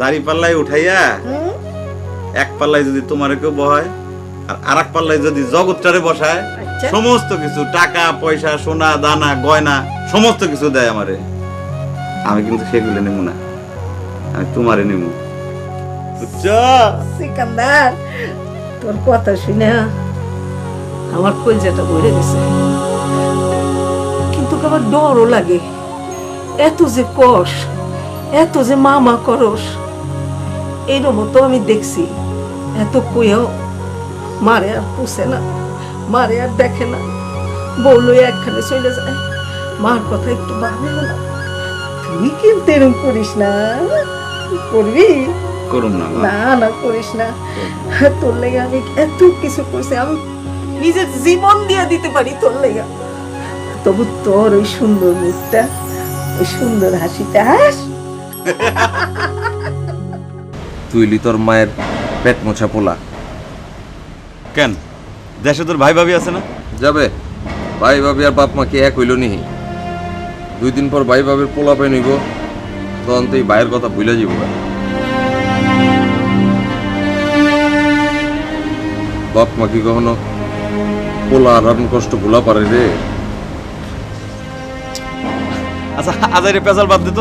দাড়ি পাল্লাই উঠাইয়া হুম? এক পাল্লায় যদি তোমার কেউ বহায় আর আর এক পাল্লায় যদি জগৎটারে বসায় আচ্ছা। সমস্ত কিছু টাকা পয়সা সোনা দানা গয়না সমস্ত কিছু দেয় আমারে। আমি কিন্তু সেগুলো নেব না। আমি তোমারে নেব। সিকান্দার তোর কথা শুনে আমার কলজাটা ভরে গেছে। কিন্তু আমার ডরও লাগে। এত যে কষ এত যে মামা করস এইরকম তো আমি দেখছি। এত কইও মারে আর পুষে না মারে আর দেখে না। বউলো একখানে চলে যায়। মার কথা একটু ভাবে না তুই কিন্তু এরকম করিস না। করবি? করুন না না না করিস না। তোর লেগে আমি এত কিছু করছি আমি নিজের জীবন দিয়ে দিতে পারি তোর লেগে। তবু তোর ওই সুন্দর মুখটা ওই সুন্দর হাসিটা হাস। তুই তোর মায়ের পেট মোছা পোলা। কেন? দেশে তোর ভাই ভাবি আছে না? যাবে। ভাই ভাবি আর বাপ মা কি এক হইল নিহি? দুই দিন পর ভাই ভাবির পোলা পাই নিব তখন তুই ভাইয়ের কথা ভুলে যাব বাপ মা কি কখনো পোলা আর আপন কষ্ট ভোলা পারে রে? আচ্ছা আজারে পেঁচাল বাদ দিত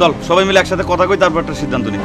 চল সবাই মিলে একসাথে কথা কই তারপর একটা সিদ্ধান্ত নিই